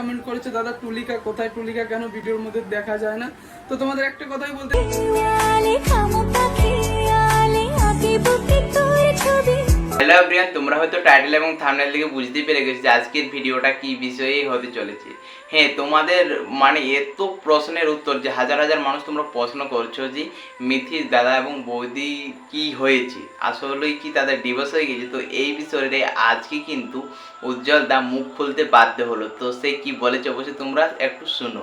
Comment করেছে, দাদা, টুলিকা কোথায়? টুলিকা কেন ভিডিওর মধ্যে দেখা যায় না? তো তোমাদের একটা কথাই বলতে হ্যালো ব্রিয়ান তোমরা হয়তো টাইটেল এবং থামনেল থেকে বুঝতেই পেরে গেছো আজকের ভিডিওটা কি বিষয়ে হতে চলেছে। হ্যাঁ তোমাদের মানে এত প্রশ্নের উত্তর যে হাজার হাজার মানুষ তোমরা প্রশ্ন করছ যে মিথির দাদা এবং বৌদি কি হয়েছে, আসলেই কি তাদের ডিভোর্স হয়ে গেছে? তো এই বিষয়ে আজকে কিন্তু উজ্জ্বল দা মুখ খুলতে বাধ্য হলো। তো সে কি বলেছে অবশ্যই তোমরা একটু শুনো।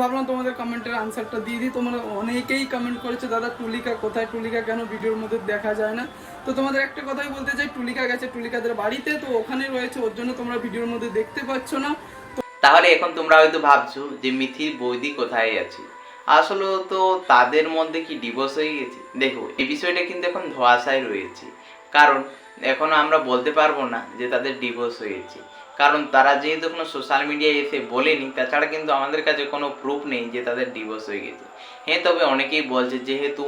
ভাবলাম তোমাদের কমেন্টের আনসারটা দিয়ে দিই। তোমরা অনেকেই কমেন্ট করেছে, দাদা, টুলিকা কোথায়? টুলিকা কেন ভিডিওর মধ্যে দেখা যায় না? তো তোমাদের একটা কথাই বলতে চাই, টুলিকা গেছে টুলিকাদের বাড়িতে, তো ওখানে রয়েছে, ওর জন্য তোমরা ভিডিওর মধ্যে দেখতে পাচ্ছ না। তাহলে এখন তোমরা হয়তো ভাবছ যে মিথির বৌদি কোথায় আছে? আসলে তো তাদের মধ্যে কি ডিভোর্স হয়ে গেছে? দেখো, এই বিষয়টা কিন্তু এখন ধোয়াশায় রয়েছে। কারণ এখন আমরা বলতে পারব না যে তাদের ডিভোর্স হয়েছে। কারণ তারা যেহেতু কোনো সোশ্যাল মিডিয়ায় এসে বলেনি, তাছাড়া কিন্তু আমাদের কাছে কোনো প্রুফ নেই যে তাদের ডিভোর্স হয়ে গেছে। হ্যাঁ তবে অনেকেই বলছে যেহেতু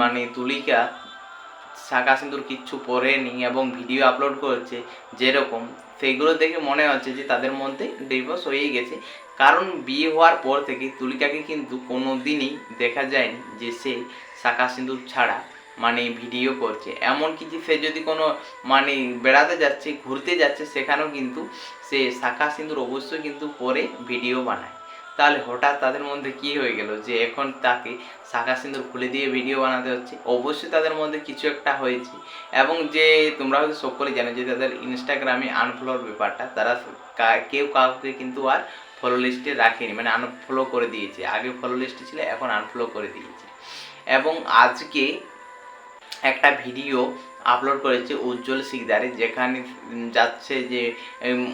মানে তুলিকা শাখা সিঁদুর কিচ্ছু পরেনি এবং ভিডিও আপলোড করেছে যেরকম, সেগুলো দেখে মনে হচ্ছে যে তাদের মধ্যে ডিভোর্স হয়েই গেছে। কারণ বিয়ে হওয়ার পর থেকে তুলিকাকে কিন্তু কোনো দিনই দেখা যায়নি যে সে শাখা সিঁদুর ছাড়া। মানে ভিডিও করছে। এমনকি যে সে যদি কোনো মানে বেড়াতে যাচ্ছে, ঘুরতে যাচ্ছে, সেখানেও কিন্তু সে শাখা সিঁদুর অবশ্যই কিন্তু পরে ভিডিও বানায়। তাহলে হঠাৎ তাদের মধ্যে কি হয়ে গেল যে এখন তাকে শাখা সিঁদুর খুলে দিয়ে ভিডিও বানাতে হচ্ছে? অবশ্যই তাদের মধ্যে কিছু একটা হয়েছে। এবং যে তোমরা হয়তো সকলে জানো যে তাদের ইনস্টাগ্রামে আনফলোর ব্যাপারটা, তারা কেউ কাউকে কিন্তু আর ফলো লিস্টে রাখেনি। মানে আনফলো করে দিয়েছে। আগে ফলো লিস্টে ছিল, এখন আনফলো করে দিয়েছে। এবং আজকে একটা ভিডিও আপলোড করেছে উজ্জ্বল শিকদারে যেখানে যাচ্ছে যে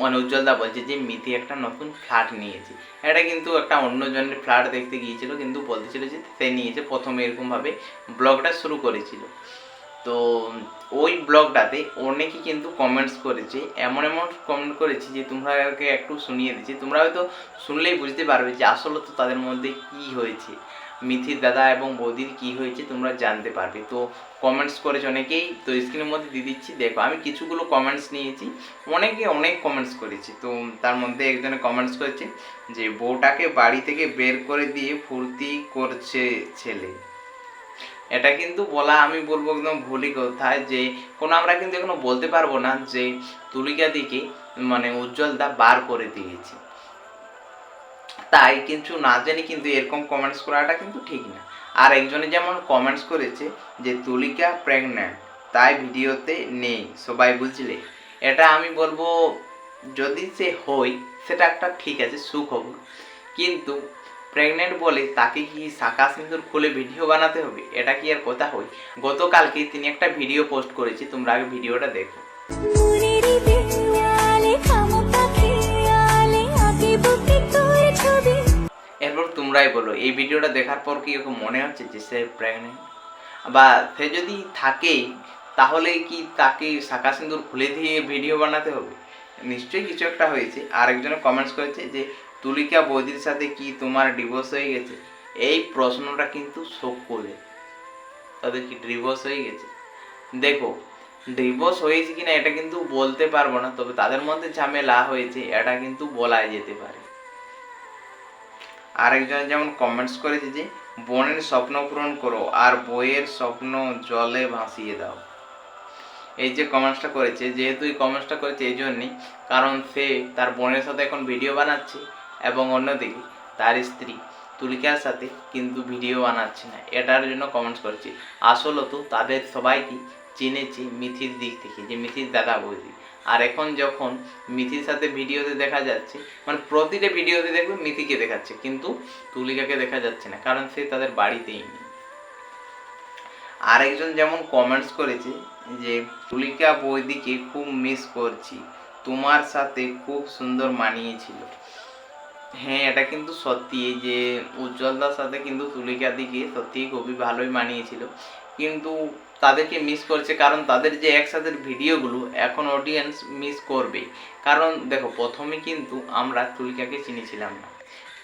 মানে উজ্জ্বলদা বলছে যে, মিথি একটা নতুন ফ্ল্যাট নিয়েছে। এটা কিন্তু একটা অন্যজনের ফ্ল্যাট দেখতে গিয়েছিল, কিন্তু বলতেছিল যে, সে নিয়েছে প্রথমে এরকমভাবে ব্লগটা শুরু করেছিল। তো, ওই ব্লগটাতে অনেকেই কিন্তু কমেন্টস করেছে, এমন এমন কমেন্ট করেছে যে তোমরাকে একটু শুনিয়ে দিচ্ছি। তোমরা হয়তো শুনলেই বুঝতে পারবে যে, আসলে তো তাদের মধ্যে কি হয়েছে। মিথির দাদা এবং বৌদির কি হয়েছে তোমরা জানতে পারবে। তো কমেন্টস করেছে অনেকেই, তো স্ক্রিনের মধ্যে দিয়ে দিচ্ছি। দেখো, আমি কিছুগুলো কমেন্টস নিয়েছি। অনেকে অনেক কমেন্টস করেছে। তো তার মধ্যে একজনে কমেন্টস করেছে যে, বউটাকে বাড়ি থেকে বের করে দিয়ে ফুর্তি করছে ছেলে। এটা কিন্তু বলা, আমি বলব একদম ভুলই কোথায় যে, কোনো আমরা কিন্তু এখনও বলতে পারব না যে, তুলিকা দিকে মানে উজ্জ্বল দা বার করে দিয়েছে। তাই কিছু না জেনে কিন্তু এরকম কমেন্টস করাটা কিন্তু ঠিক না। আর একজনে যেমন কমেন্টস করেছে যে, তুলিকা প্রেগন্যান্ট তাই ভিডিওতে নেই। সবাই বুঝলে? এটা আমি বলব, যদি সে হয় সেটা একটা ঠিক আছে, সুখবর। কিন্তু প্রেগনেন্ট বলে তাকে কি শাখা সিন্দুর খুলে ভিডিও বানাতে হবে? এটা কি আর কথা হয় গতকালকে তিনি একটা ভিডিও পোস্ট করেছি, তোমরা আগে ভিডিওটা দেখো। এরপর তোমরাই বলো। এই ভিডিওটা দেখার পর কি ওকে মনে হচ্ছে যে সে প্রেগনেন্ট বা সে যদি থাকেই তাহলে কি তাকে শাখা সিন্দুর খুলে দিয়ে ভিডিও বানাতে হবে? নিশ্চয়ই কিছু একটা হয়েছে। আর একজনে কমেন্টস করেছে যে, তুলিকা বৌদির সাথে কি তোমার ডিভোর্স হয়ে গেছে? এই প্রশ্নটা কিন্তু শোক করে। তাদের কি ডিভোর্স হয়ে গেছে? দেখো ডিভোর্স হয়েছে কিনা এটা কিন্তু বলতে পারব না, তবে তাদের মধ্যে ঝামেলা হয়েছে, এটা কিন্তু বলাই যেতে পারে। আরেকজন যেমন কমেন্টস করেছে যে, বোনের স্বপ্ন পূরণ করো আর বইয়ের স্বপ্ন জলে ভাসিয়ে দাও। এই যে কমেন্টসটা করেছে, যেহেতু এই কমেন্টসটা করেছে এই জন্যই, কারণ সে তার বোনের সাথে এখন ভিডিও বানাচ্ছে এবং অন্যদিকে তার স্ত্রী তুলিকার সাথে কিন্তু ভিডিও বানাচ্ছে না। এটার জন্য কমেন্টস করেছে। আসলে তো তাদের সবাইকে চিনেছি মিথির দিক থেকে, যে মিথির দাদা বৌদি। আর এখন যখন মিথির সাথে ভিডিওতে দেখা যাচ্ছে মানে প্রতিটা ভিডিওতে দেখবে মিথিকে দেখাচ্ছে, কিন্তু তুলিকাকে দেখা যাচ্ছে না, কারণ সে তাদের বাড়িতেই নেই। আরেকজন যেমন কমেন্টস করেছে যে, তুলিকা বৌদিকে খুব মিস করছি, তোমার সাথে খুব সুন্দর মানিয়েছিল। হ্যাঁ এটা কিন্তু সত্যি যে উজ্জ্বলদার সাথে কিন্তু তুলিকা দিকে সত্যি খুবই ভালোই মানিয়েছিল। কিন্তু তাদেরকে মিস করছে কারণ তাদের যে একসাথে ভিডিওগুলো এখন অডিয়েন্স মিস করবে কারণ দেখো, প্রথমে কিন্তু আমরা তুলিকাকে চিনেছিলাম না।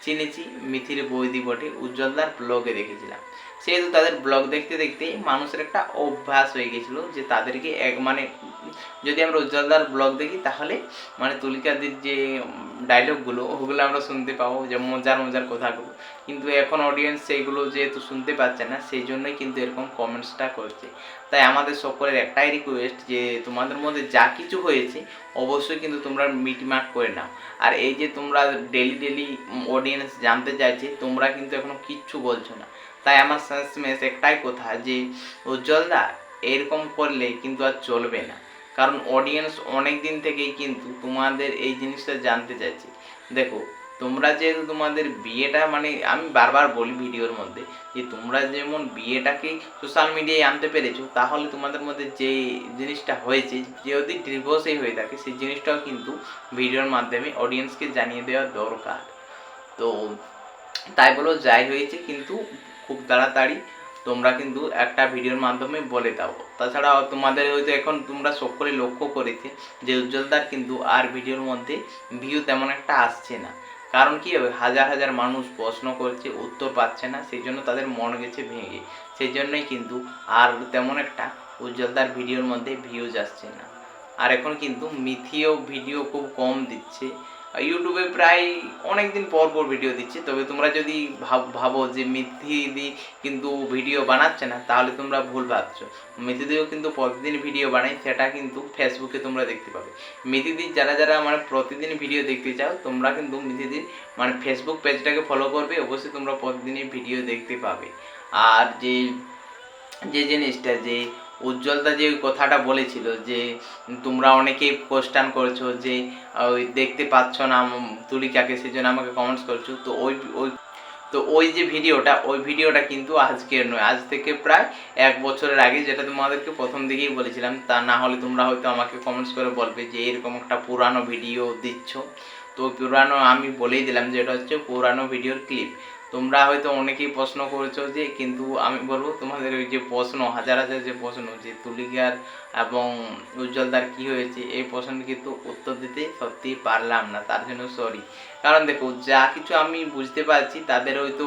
চিনেছি মিথির বৌদি বটে, উজ্জ্বলদার ব্লগে দেখেছিলাম। সেহেতু তাদের ব্লগ দেখতে দেখতে মানুষের একটা অভ্যাস হয়ে গেছিল যে তাদেরকে এক মানে যদি আমরা উজ্জ্বলদার ব্লগ দেখি তাহলে মানে তুলিকাদের যে ডায়লগগুলো ওগুলো আমরা শুনতে পাবো, যে মজার মজার কথাগুলো। কিন্তু এখন অডিয়েন্স সেইগুলো যেহেতু শুনতে পাচ্ছে না, সেই জন্যই কিন্তু এরকম কমেন্টসটা করছে। তাই আমাদের সকলের একটাই রিকোয়েস্ট যে তোমাদের মধ্যে যা কিছু হয়েছে, অবশ্যই কিন্তু তোমরা মিটমাট করে নাও। আর এই যে তোমরা ডেলি ডেলি অডিয়েন্স জানতে চাইছে, তোমরা কিন্তু এখনও কিচ্ছু বলছো না। তাই আমার শেষমেশ একটাই কথা যে, উজ্জ্বলদা, এরকম করলে কিন্তু আর চলবে না। কারণ অডিয়েন্স অনেক দিন থেকেই কিন্তু তোমাদের এই জিনিসটা জানতে চাইছে। দেখো, তোমরা যেহেতু তোমাদের বিয়েটা মানে আমি বারবার বলি ভিডিওর মধ্যে, যে তোমরা যেমন বিয়েটাকে সোশ্যাল মিডিয়ায় আনতে পেরেছ, তাহলে তোমাদের মধ্যে যে জিনিসটা হয়েছে যদি ডিভোর্সই হয়ে থাকে, সেই জিনিসটাও কিন্তু ভিডিওর মাধ্যমে অডিয়েন্সকে জানিয়ে দেওয়া দরকার। তো তাই বলো যাই হয়েছে, কিন্তু খুব তাড়াতাড়ি তোমরা কিন্তু একটা ভিডিওর মাধ্যমে বলে দাও। তাছাড়া তোমাদের হয়তো এখন তোমরা সকলে লক্ষ্য করেছে যে উজ্জ্বলদার কিন্তু আর ভিডিওর মধ্যে ভিউ তেমন একটা আসছে না। কারণ কি হবে? হাজার হাজার মানুষ প্রশ্ন করছে, উত্তর পাচ্ছে না সেই জন্য তাদের মন গেছে ভেঙে। সেই জন্যই কিন্তু আর তেমন একটা উজ্জ্বলদার ভিডিওর মধ্যে ভিউজ আসছে না। আর এখন কিন্তু মিথিও ভিডিও খুব কম দিচ্ছে। ইউটিউবে প্রায় অনেক দিন পর পর ভিডিও দিচ্ছে। তবে তোমরা যদি ভাব, ভাবো যে মিথিদি কিন্তু ভিডিও বানাচ্ছে না, তাহলে তোমরা ভুল ভাবছ। মিথিদিও কিন্তু প্রতিদিন ভিডিও বানায়, সেটা কিন্তু ফেসবুকে তোমরা দেখতে পাবে। মিথিদির যারা যারা মানে প্রতিদিন ভিডিও দেখতে চাও, তোমরা কিন্তু মিথিদির মানে ফেসবুক পেজটাকে ফলো করবে, অবশ্যই তোমরা প্রতিদিনই ভিডিও দেখতে পাবে। আর যে যে জিনিসটা যে উজ্জ্বলদা যে কথাটা বলেছিল যে তোমরা অনেকেই কোশ্চান করছ যে ওই দেখতে পাচ্ছ না তুলিকাকে সেই জন্য আমাকে কমেন্টস করছ। তো ওই ওই, তো ওই যে ভিডিওটা, ওই ভিডিওটা কিন্তু আজকের নয়। আজ থেকে প্রায় এক বছরের আগে যেটা তোমাদেরকে প্রথম দিকেই বলেছিলাম, তা না হলে তোমরা হয়তো আমাকে কমেন্টস করে বলবে যে, এরকম একটা পুরানো ভিডিও দিচ্ছ। তো পুরানো আমি বলেই দিলাম যে, এটা হচ্ছে পুরানো ভিডিওর ক্লিপ তোমরা হয়তো অনেকেই প্রশ্ন করেছ যে, কিন্তু আমি বলব তোমাদের ওই যে প্রশ্ন, হাজার হাজার যে প্রশ্ন, যে তুলিকার এবং উজ্জ্বলদার কি হয়েছে, এই প্রশ্নের কিন্তু উত্তর দিতে সত্যি পারলাম না, তার জন্য সরি কারণ দেখো, যা কিছু আমি বুঝতে পারছি তাদের হয়তো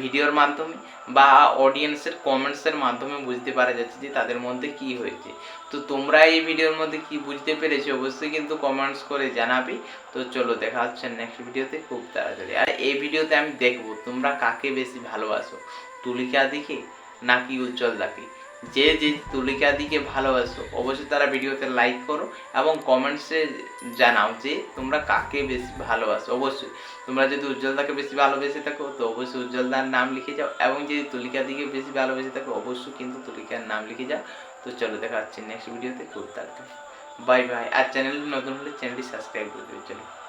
ভিডিওর মাধ্যমে বা অডিয়েন্সের কমেন্টসের মাধ্যমে বুঝতে পারা যাচ্ছে যে তাদের মধ্যে কি হয়েছে। তো তোমরা এই ভিডিওর মধ্যে কি বুঝতে পেরেছ অবশ্যই কিন্তু কমেন্টস করে জানাবে। তো চলো দেখা হচ্ছে নেক্সট ভিডিওতে খুব তাড়াতাড়ি। আর এই ভিডিওতে আমি দেখব তোমরা কাকে বেশি ভালোবাসো, তুলিকা দিকে নাকি উজ্জ্বল দাকে? যে যে তুলিকা দিকে ভালোবাসো, অবশ্যই তারা ভিডিওতে লাইক করো এবং কমেন্টসে জানাও যে তোমরা কাকে বেশি ভালোবাসো। অবশ্যই, তোমরা যদি উজ্জ্বলদাকে বেশি ভালোবেসে থাকো, তো অবশ্যই উজ্জ্বলদার নাম লিখে যাও এবং যদি তুলিকা দিকে বেশি ভালোবেসে থাকো, অবশ্যই কিন্তু তুলিকার নাম লিখে যাও। তো চলো, দেখা হচ্ছে নেক্সট ভিডিওতে খুব তাড়াতাড়ি বাই বাই আর চ্যানেল নতুন হলে চ্যানেলটি সাবস্ক্রাইব করে দেবে। চলো।